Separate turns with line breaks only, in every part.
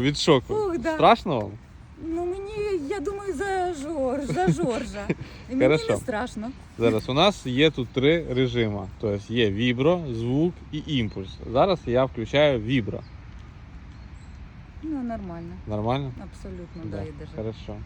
Від шоку.
Ух, да.
Страшно вам?
Ну мені, я думаю, за Жорж, за Жоржа. І мені
Хорошо.
не страшно.
Зараз у нас є тут три режими. Тобто є вібро, звук і імпульс. Зараз я включаю вібро.
Ну, нормально.
Нормально?
Абсолютно, да, і даже.
Хорошо.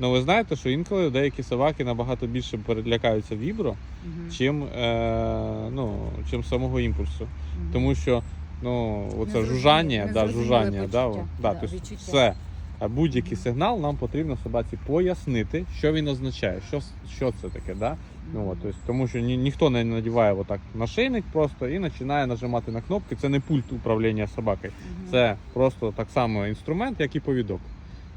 Ну ви знаєте, що інколи деякі собаки набагато більше перелякаються вібро,
Мгм.
чим, е, ну, чим самого імпульсу.
Мгм.
Тому що ну, оце жужжання, да, жужжання, да, о, да,
да,
тобто
відчуття.
все. А будь-який сигнал нам потрібно собаці пояснити, що він означає, що, що це таке. Да? Ну, от, тобто, тому що ні, ніхто не надіває отак нашийник просто і починає нажимати на кнопки. Це не пульт управління собакою. Це просто так само інструмент, як і повідок.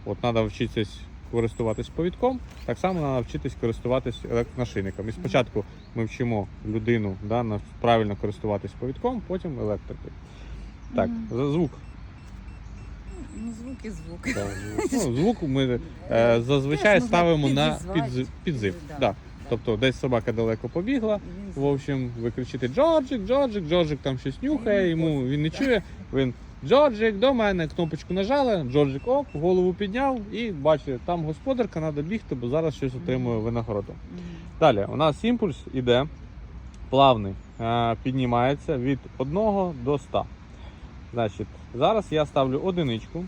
От треба вчитись користуватись повідком, так само треба вчитись користуватись електронашийником. І спочатку ми вчимо людину да, правильно користуватись повідком, потім електрикою. Так, за звук.
Ну, звук і звук.
Да, звук. Ну, звук ми е, зазвичай
Теж
ставимо на підзив. підзив.
Да,
Да.
да.
Тобто десь собака далеко побігла, в общем, ви кричите Джорджик, Джорджик, Джорджик там щось нюхає, йому він не чує. Він Джорджик до мене, кнопочку нажали, Джорджик оп, голову підняв і бачите, там господарка, треба бігти, бо зараз щось отримує винагороду. Далі, у нас імпульс іде плавний, е, піднімається від 1 до 100. Значить, зараз я ставлю одиничку.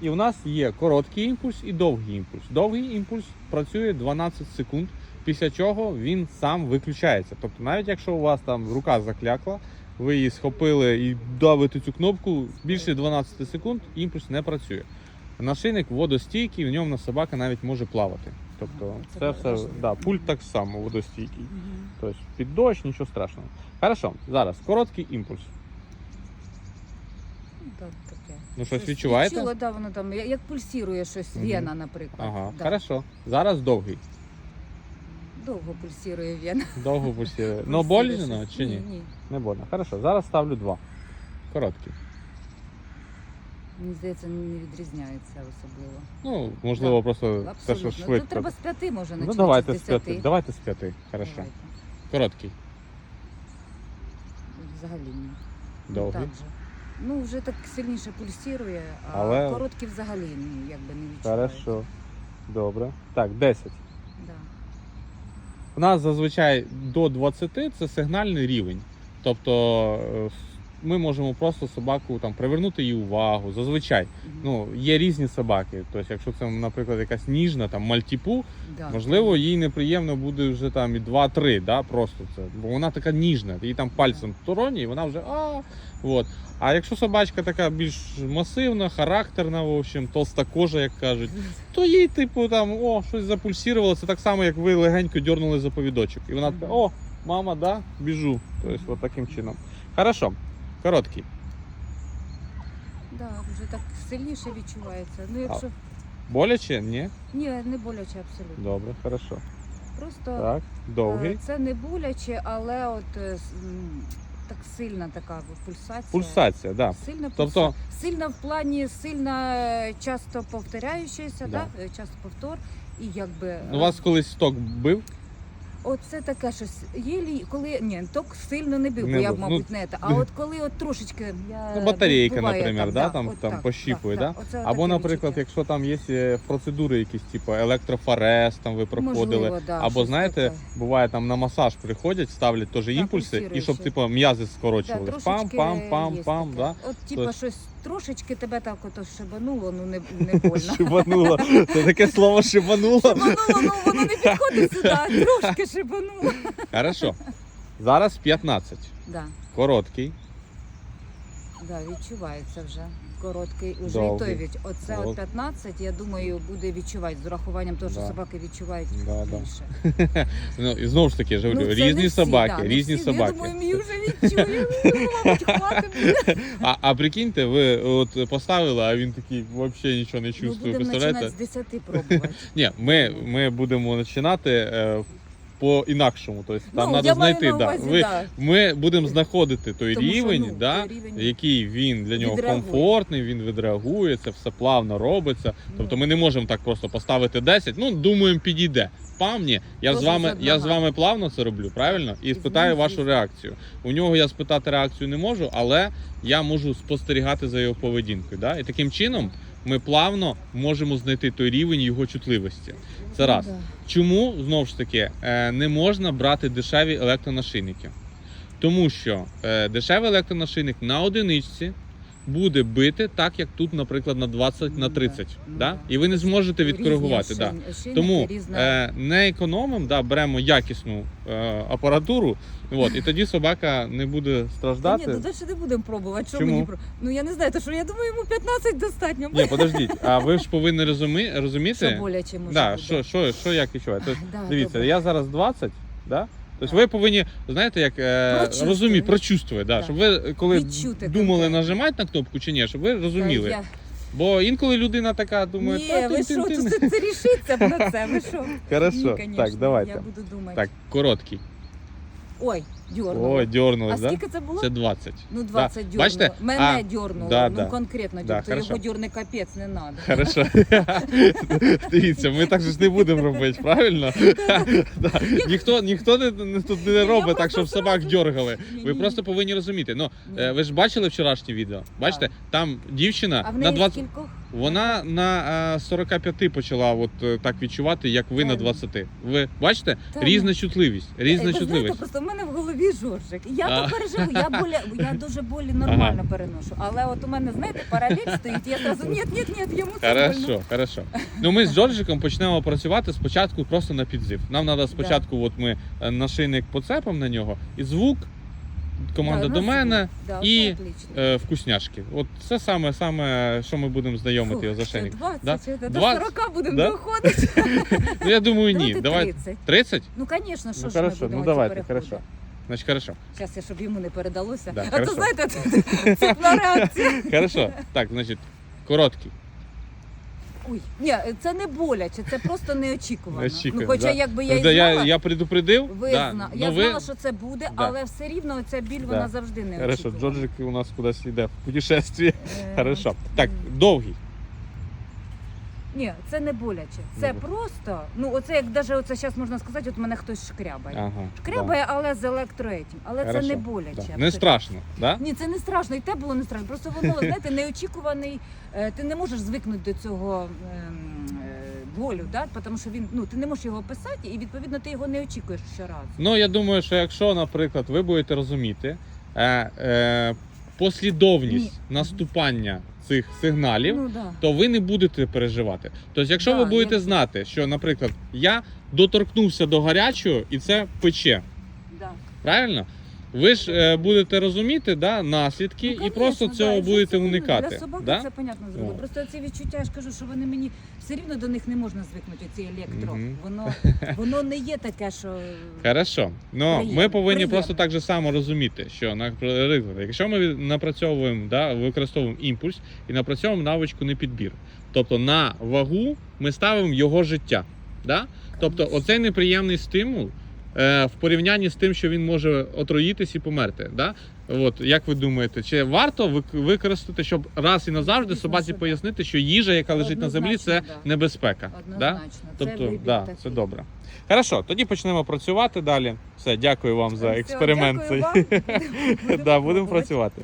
І у нас є короткий імпульс і довгий імпульс. Довгий імпульс працює 12 секунд, після чого він сам виключається. Тобто, навіть якщо у вас там рука заклякла, ви її схопили і давите цю кнопку, більше 12 секунд імпульс не працює. Нашийник водостійкий, в ньому собака навіть може плавати. Тобто,
це
все да, пульт так само водостійкий. Тобто під дощ, нічого страшного. Хорошо, зараз короткий імпульс.
Ну, Так, таке.
Ну, щось відчуваєте?
Відчула, да, воно там, як, пульсірує щось, вена, наприклад.
Ага,
да.
хорошо. Зараз довгий.
Довго пульсірує вена.
Довго пульсує. Ну, больно чи ні?
Ні, ні.
Не больно. Хорошо, зараз ставлю два. Короткий.
Мені здається, не відрізняється особливо.
Ну, можливо,
Так,
просто те, що швидко.
Тут треба з п'яти може
Ну давайте
з
п'яти. Давайте з п'яти. Хорошо.
Давайте.
Короткий.
Взагалі ні. Ну,
Довгий.
так же. Ну, вже так сильніше пульсірує, а
Але-
короткі взагалі ну, якби не відчуває.
Хорошо. Добре. Так, 10.
Да.
У нас зазвичай до 20 це сигнальний рівень. Тобто е, ми можемо просто собаку там привернути її увагу. Зазвичай. Ну, є різні собаки. Тобто, якщо це, наприклад, якась ніжна, там мальтіпу,
да.
можливо, їй неприємно буде вже там і 2-3, да, просто це. Бо вона така ніжна, їй там пальцем тороні, і вона вже а. От. А якщо собачка така більш масивна, характерна, в общем, толста кожа, як кажуть, то їй, типу, там, о, щось запульсірувало. Це так само, як ви легенько дьорнули за повідочок. І вона така, о, мама, да, біжу. Тобто, от таким чином. Хорошо. Короткий.
Да, вже так сильніше відчувається. Ну, якщо...
Боляче? Ні?
Ні, не боляче абсолютно.
Добре, хорошо.
Просто
Так, довгий.
е, це не боляче, але от е, так сильна така пульсація.
Пульсація. Да.
Сильна
Тобто-
пульса... сильна в плані, сильна е, часто повторяючася,
Да.
да. е, часто повтор. І якби
У вас колись сток бив?
Оце таке щось. Єлі, коли ні, ток сильно не бив,
Не
бо я,
бив. Ну,
мабуть, не те. А от коли от трошечки я
Ну, батарейка,
буває
наприклад, да, там-
от
там
так,
пощіпує,
так,
да?
так. Оце
Або,
таке
наприклад,
відчуття.
якщо там є е, процедури якісь, типу електрофорез, там ви проходили.
Можливо, да,
Або
щось
знаєте,
таке.
буває там на масаж приходять, ставлять теж імпульси, і щоб типу м'язи
Да,
скорочувались. Пам, пам, пам,
є
пам,
таке.
да.
От типа
Тобто-
щось трошечки тебе так ото шибануло, ну не, не больно.
Шибануло. Це таке слово шибануло.
Шибануло, ну воно не підходить сюди, трошки шибануло.
Хорошо. Зараз 15.
Да,
Короткий.
да, відчувається вже. Короткий уже
Довгий.
і той від. Оце
От.
от 15, я думаю, буде відчувати з урахуванням того, що
Да.
собаки відчувають
Да, да.
більше.
Ну, і знову ж таки, я ж говорю,
Ну, це не
різні
всі,
собаки,
да, не
різні
всі.
собаки.
Я думаю, мій вже відчує, мабуть, хватить.
А, а прикиньте, ви от поставили, а він такий взагалі нічого не
Ну,
чувствує.
будемо
представляєте?
починати з 10 пробувати.
Ні, ми, ми будемо починати е, по-інакшому. Тобто там
Ну,
треба знайти.
на
Да.
увазі,
Ви,
да.
ми будемо знаходити той
Тому що,
рівень,
ну,
да,
той рівень
який він для нього
відреагує.
комфортний, він відреагує, це все плавно робиться. Тобто
Ну.
ми не можемо так просто поставити 10, ну думаємо, підійде. Памні, я з вами, я з вами плавно це роблю, правильно? І спитаю вашу реакцію. У нього я спитати реакцію не можу, але я можу спостерігати за його поведінкою. Да? І таким чином ми плавно можемо знайти той рівень його чутливості. Це раз.
Ну.
Чому знову ж таки е, не можна брати дешеві електронашийники? Тому що е, дешевий електронашийник на одиничці буде бити так, як тут, наприклад, на 20 на
Ну,
30.
да,
Да?
ну,
І ви не зможете
Різні
відкоригувати. Да. Тому
різна-
е, не економимо, да, беремо якісну е, апаратуру, от, і тоді собака не буде
Та
страждати.
Ні, ну далі не будемо пробувати. Що
Чому?
мені про. Ну я не знаю, то що я думаю, йому 15 достатньо.
Ні, подождіть, а ви ж повинні розумі, розуміти,
Що боляче може
да,
бути.
що, що, що як відчуває. Тобто,
Да,
Дивіться,
добре.
я зараз 20, да? Тобто ви повинні, знаєте, як е,
Прочувствувати.
розуміти, прочувствувати, да,
Так.
щоб ви коли
Відчути
думали
конкретно.
нажимати на кнопку чи ні, щоб ви розуміли.
я-
Бо інколи людина така думає,
Ні, ви що,
тин, тин.
це, це рішиться про на це, ви що?
Хорошо,
Ні, конечно,
так, давайте.
Я буду думати.
Так, короткий.
Ой, дьорнуло.
Ой,
а
да?
скільки це було?
Це 20.
Ну, 20 дьорнуло.
Бачите?
Мене
А,
дьорнуло,
да,
ну
да.
конкретно,
Да,
тобто його
хорошо.
дьорне капець не треба.
Хорошо. Дивіться, ми так же ж не будемо робити, правильно? Да. Ніхто, ніхто не, не тут не робить так, щоб собак дьоргали. Ви
Ні-ні.
просто повинні розуміти. Ну, е, ви ж бачили вчорашнє відео? Бачите, там дівчина
А в
на
неї
20...
скількох?
Вона на е, 45 почала от е, так відчувати, як ви на
Та
20. Ви бачите?
Та
Різна чутливість.
Е,
Різна
ви знаєте,
чутливість.
просто в мене в голові жоржик. Я
А.
то переживу, я боля, я дуже болі нормально переношу. Але от у мене, знаєте, паралель стоїть, я одразу ні, ні, ні, йому це больно.
Хорошо, хорошо. Ну ми з Джорджиком почнемо працювати спочатку просто на підзив. Нам треба спочатку, от ми е, нашийник поцепимо на нього, і звук, команда
Да,
до мене
да,
і, е, вкусняшки. От це саме, саме, що ми будемо знайомити
Фух,
його за
це
шийник.
20,
Да?
це до 40 будемо
да?
доходити.
Ну я думаю, ні.
Давайте
Давай
30.
30?
Ну, звісно, що
Ну
ж ми
хорошо,
будемо
ну давайте, хорошо. Значить, хорошо.
Зараз я, щоб йому не передалося.
Да,
а
хорошо.
то знаєте, цепна реакція.
Хорошо. Так, значить, короткий.
Ой, ні, це не боляче, це просто неочікувано.
Неочікувано,
ну, хоча
да.
якби я і
Тобто
знала,
я, я предупредив.
ви
да,
зна...
ну
я
ви...
знала, що це буде,
Да.
але все рівно ця біль
Да.
вона завжди не
Хорошо, Джорджик у нас кудись йде в путешествие. Хорошо. Так, довгий.
Ні, це не боляче. Це
Ну.
просто, ну оце як даже оце зараз можна сказати, от мене хтось шкрябає.
Ага.
Шкрябає, але з електроетім. Але
Хорошо,
це не боляче.
Да.
абсолютно.
Не страшно, да?
Ні, це не страшно, і те було не страшно. Просто воно, знаєте, неочікуваний. е, Ти не можеш звикнути до цього ем, е, болю, да? тому що він ну ти не можеш його описати, і відповідно ти його не очікуєш щоразу.
Ну я думаю, що якщо, наприклад, ви будете розуміти е, е, послідовність
Ні.
наступання цих сигналів,
Ну да.
то ви не будете переживати. Тобто, якщо
Да,
ви будете
як...
знати, що, наприклад, я доторкнувся до гарячого і це пече,
Да.
правильно? Ви ж е, будете розуміти да, наслідки
Ну,
і
конечно,
просто
да,
цього
і вже
будете
це,
уникати.
Для собаки
да?
це понятно зробило.
О.
Просто ці відчуття, я ж кажу, що вони мені все рівно до них не можна звикнути. Ці електро.
Мгм.
Воно воно не є таке, що
Хорошо. Ну ми повинні
приємно.
просто так же само розуміти, що наприклад, якщо ми напрацьовуємо, да, використовуємо імпульс і напрацьовуємо навичку не підбір. Тобто на вагу ми ставимо його життя. Да? Тобто, оцей неприємний стимул в порівнянні з тим, що він може отруїтись і померти. Да? От як ви думаєте, чи варто вик- використати, щоб раз і назавжди собаці пояснити, що їжа, яка лежить на землі, це
да.
небезпека. Да?
однозначно. це
Тобто,
вибір
да,
такий.
це добре. Хорошо, тоді почнемо працювати далі. Все, дякую вам за експеримент.
дякую.
Да, будемо працювати.